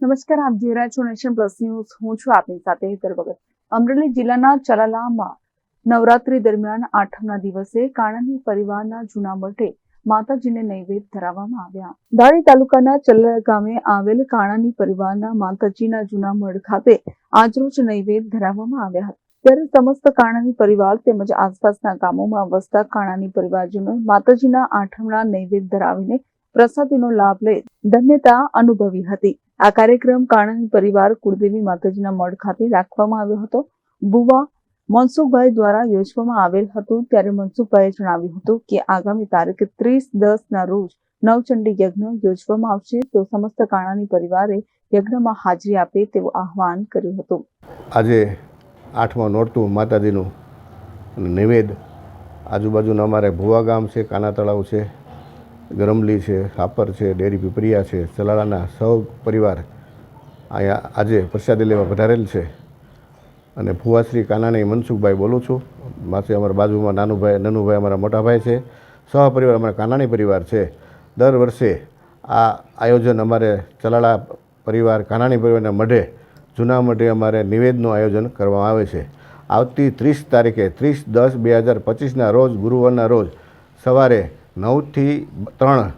નમસ્કાર, આપ જોઈ રહ્યા છો નેશન પ્લસ ન્યૂઝ. હું છું આપની સાથે હેતર ભગત. અમરેલી જિલ્લાના ચલાલામાં નવરાત્રી દરમિયાન આઠમના દિવસે કાણાની પરિવારના જૂના મઠે માતાજીને નૈવેદ્ય ધરાવવામાં આવ્યા. ધારી તાલુકાના ચલાલા ગામે આવેલ કાણાની પરિવારના માતાજીના જૂના મઠ ખાતે આજરોજ નૈવેદ્ય ધરાવવામાં આવ્યા હતા. ત્યારે સમસ્ત કાણાની પરિવાર તેમજ આસપાસના ગામોમાં વસતા કાણાની પરિવારજનો માતાજીના આઠમના નૈવેદ્ય ધરાવીને પ્રસાદીનો લાભ લઈ ધન્યતા અનુભવી હતી. આ કાર્યક્રમ કાણાની પરિવાર કુળદેવી માતાજીના મઢ ખાતે રાખવામાં આવ્યો હતો. બુવા મનસુખભાઈ દ્વારા યોજવામાં આવેલ હતું ત્યારે મનસુખભાઈએ જણાવ્યું હતું કે આગામી તારીખ ત્રીસ દસ ના રોજ નવચંડી યજ્ઞ યોજવામાં આવશે. તો સમસ્ત કાણાની પરિવારે યજ્ઞમાં હાજરી આપે તેવું આહવાન કર્યું હતું. આજે આઠમા નોરતું માતાજીનું નિવેદ. આજુબાજુના અમારે ભુવા ગામ છે, કાના તળાવ છે. ગરમલી છે, ખાપર છે, ડેરી પીપરિયા છે સલાલાના સૌ પરિવાર અહીંયા આજે પ્રસાદી લેવા પધારેલ છે. અને ભુવાશ્રી કાનાણી મનસુખભાઈ બોલું છું. માસે અમારા બાજુમાં નાનુભાઈ, નનુભાઈ અમારા મોટાભાઈ છે. સહ પરિવાર અમારા કાનાણી પરિવાર છે. દર વર્ષે આ આયોજન અમારે ચલાળા પરિવાર, કાનાણી પરિવારના મઢે, જૂના મઢે અમારે નિવેદનું આયોજન કરવામાં આવે છે. આવતી ત્રીસ તારીખે, ત્રીસ દસ બે હજાર પચીસના રોજ, ગુરુવારના રોજ સવારે નવથી ત્રણ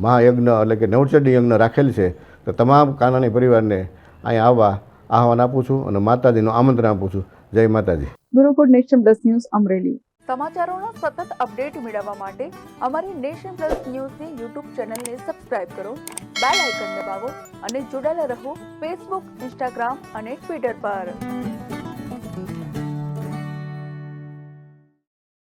મહાયજ્ઞ એટલે કે નવચંડી યજ્ઞ રાખેલ છે તો તમામ કાનાની પરિવારને અહીંયા આવવા આહવાન આપું છું અને માતાજીનું આમંત્રણ આપું છું. જય માતાજી. Bureau nation plus news Amreli. સમાચારોનો સતત અપડેટ મેળવવા માટે અમારી નેશન પ્લસ ન્યૂઝની યુટ્યુબ ચેનલને સબસ્ક્રાઇબ કરો બેલ આઇકન દબાવો અને જોડાયેલા રહો ફેસબુક ઇન્સ્ટાગ્રામ અને ટ્વિટર પર.